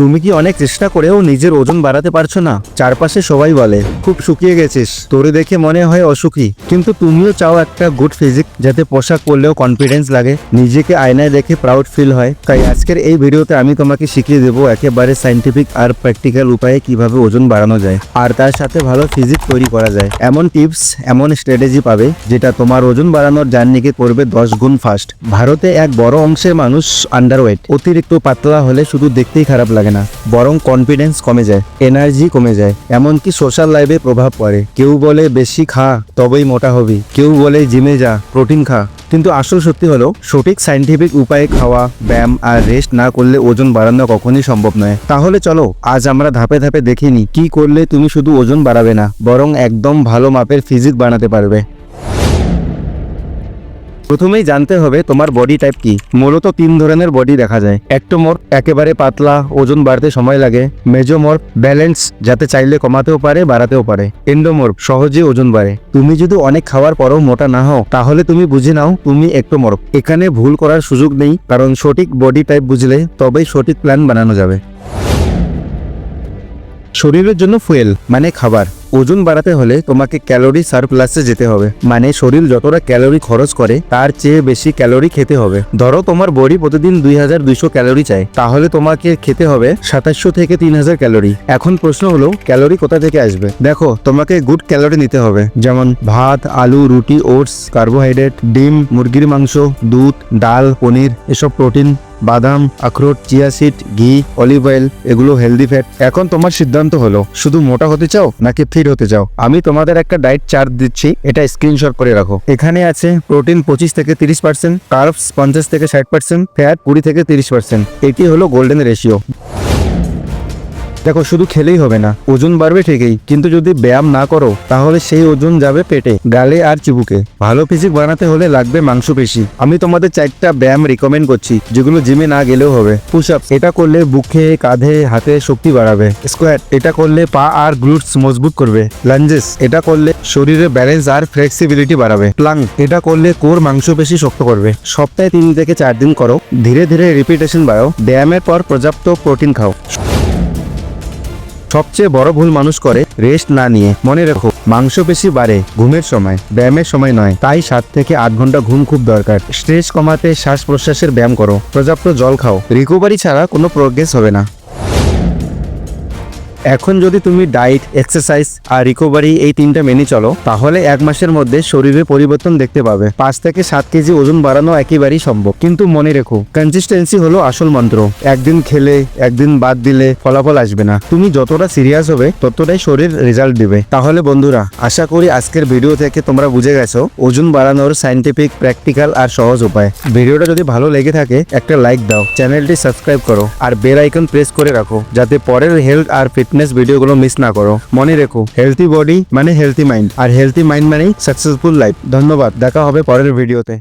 তুমি কি অনেক চেষ্টা করেও নিজের ওজন বাড়াতে পারছ না? চারপাশে সবাই বলে, খুব শুকিয়ে গেছিস। তোরে দেখে মনে হয় অসুখী। কিন্তু তুমিও চাও একটা গুড ফিজিক যাতে পোশাক পরলেও কনফিডেন্স লাগে। নিজেকে আয়নায় দেখে প্রাউড ফিল হয়। তাই আজকের এই ভিডিওতে আমি তোমাকে শিখিয়ে দেবো একেবারে সাইন্টিফিক আর প্র্যাকটিক্যাল উপায়ে কীভাবে ওজন বাড়ানো যায়। আর তার সাথে ভালো ফিজিক তৈরি করা যায়। এমন টিপস এমন স্ট্র্যাটেজি পাবে, যেটা তোমার ওজন বাড়ানোর জার্নিকে করবে দশ গুণ ফাস্ট ভারতে এক বড় অংশের মানুষ আন্ডারওয়েট অতিরিক্ত পাতলা হলে শুধু দেখতেই খারাপ লাগে না, বরং কনফিডেন্স কমে যায় এনার্জি কমে যায়। এমনকি সোশ্যাল লাইফে প্রভাব পড়ে। কেউ বলে, বেশি খা, তবেই মোটা হবি। কেউ বলে, জিমে যা প্রোটিন খা। কিন্তু আসল সত্যি হলো, সঠিক সাইন্টিফিক উপায়ে খাওয়া, ব্যায়াম আর রেস্ট না করলে ওজন বাড়ানো কখনোই সম্ভব নয়। তাহলে চলো, আজ আমরা ধাপে ধাপে দেখিনি কি করলে তুমি শুধু ওজন বাড়াবে না, বরং একদম ভালো মাপের ফিজিক বানাতে পারবে। প্রথমেই জানতে হবে তোমার বডি টাইপ কি। মূলত তিন ধরনের বডি দেখা যায়। একটো একটোমর, একেবারে পাতলা, ওজন বাড়তে সময় লাগে। মেজো মেজোমর ব্যালেন্স যাতে চাইলে কমাতেও পারে, বাড়াতেও পারে। এন্ডোমর সহজে ওজন বাড়ে। তুমি যদি অনেক খাওয়ার পরও মোটা না হও, তাহলে তুমি বুঝে নাও, তুমি একটোমর এখানে ভুল করার সুযোগ নেই, কারণ সঠিক বডি টাইপ বুঝলে তবেই সঠিক প্ল্যান বানানো যাবে। শরীরের জন্য ফুয়েল মানে খাবার। ওজন বাড়াতে হলে তোমাকে ক্যালোরি সারপ্লাসে যেতে হবে। মানে শরীর যতটা ক্যালোরি খরচ করে, তার চেয়ে বেশি ক্যালোরি খেতে হবে। ধরো তোমার বডি প্রতিদিন দুই হাজার দুইশো ক্যালোরি চাই তাহলে তোমাকে খেতে হবে সাতাশশো থেকে তিন হাজার ক্যালোরি। এখন প্রশ্ন হলো, ক্যালোরি কোথা থেকে আসবে? দেখো, তোমাকে গুড ক্যালোরি নিতে হবে। যেমন ভাত, আলু, রুটি, ওটস, কার্বোহাইড্রেট, ডিম, মুরগির মাংস, দুধ, ডাল, পনির, এসব প্রোটিন, বাদাম, আখরোট, চিয়া সিড, ঘি, অলিভ অয়েল, এগুলো হেলদি ফ্যাট এখন তোমার সিদ্ধান্ত হলো, শুধু মোটা হতে চাও, নাকি ফিট হতে চাও আমি তোমাদের একটা ডায়েট চার্ট দিচ্ছি, এটা স্ক্রিনশট করে রাখো। এখানে আছে প্রোটিন পঁচিশ থেকে তিরিশ পার্সেন্ট, কার্বস পঞ্চাশ থেকে ষাট পার্সেন্ট, ফ্যাট কুড়ি থেকে তিরিশ পার্সেন্ট। এটি হলো গোল্ডেন রেশিও। দেখো, শুধু খেলেই হবে না, ওজন বাড়বে ঠিকই, কিন্তু যদি ব্যায়াম না করো, তাহলে সেই ওজন যাবে পেটে, গালে আর চিবুকে। ভালো ফিজিক বানাতে হলে লাগবে মাংসপেশি। আমি তোমাদের চারটা ব্যায়াম রিকমেন্ড করছি, যেগুলো জিমে না গেলেও হবে। পুশ আপ এটা করলে বুকে, কাঁধে, হাতে শক্তি বাড়াবে। স্কোয়াট এটা করলে পা আর গ্লুটস মজবুত করবে। লাঞ্জেস এটা করলে শরীরে ব্যালেন্স আর ফ্লেক্সিবিলিটি বাড়াবে। প্লাং এটা করলে কোর মাংসপেশি শক্ত করবে। সপ্তাহে তিন থেকে চার দিন করো। ধীরে ধীরে রিপিটেশন বাড়াও। ব্যায়ামের পর পর্যাপ্ত প্রোটিন খাও। সবচেয়ে বড় ভুল মানুষ করে রেস্ট না নিয়ে। মনে রেখো, মাংসপেশি বাড়ে ঘুমের সময়, ব্যায়ামের সময় নয়, তাই সাত থেকে আট ঘণ্টা ঘুম খুব দরকার। স্ট্রেস কমাতে শ্বাস প্রশ্বাসের ব্যায়াম করো, পর্যাপ্ত জল খাও। রিকভারি ছাড়া কোনো প্রোগ্রেস হবে না। এখন যদি তুমি ডায়েট, এক্সারসাইজ আর রিকভারি এই তিনটা মেনে চলো, তাহলে এক মাসের মধ্যে শরীরে পরিবর্তন দেখতে পাবে। পাঁচ থেকে সাত কেজি ওজন বাড়ানো একেবারেই সম্ভব। কিন্তু মনে রেখো কনসিস্টেন্সি হলো আসল মন্ত্র। একদিন খেলে, একদিন বাদ দিলে ফলাফল আসবে না। তুমি যতটা সিরিয়াস হবে, ততটাই শরীর রেজাল্ট দিবে। তাহলে বন্ধুরা, আশা করি আজকের ভিডিও থেকে তোমরা বুঝে গেছো ওজন বাড়ানোর সাইন্টিফিক প্র্যাকটিক্যাল আর সহজ উপায়। ভিডিওটা যদি ভালো লেগে থাকে, একটা লাইক দাও, চ্যানেলটি সাবস্ক্রাইব করো, আর বেল আইকন প্রেস করে রাখো, যাতে পরের হেলথ আর ফিটনেস ভিডিওগুলো মিস না করো। মনে রেখো হেলথি বডি মানে হেলথি মাইন্ড আর হেলথি মাইন্ড মানেই সাকসেসফুল লাইফ ধন্যবাদ, দেখা হবে পরের ভিডিওতে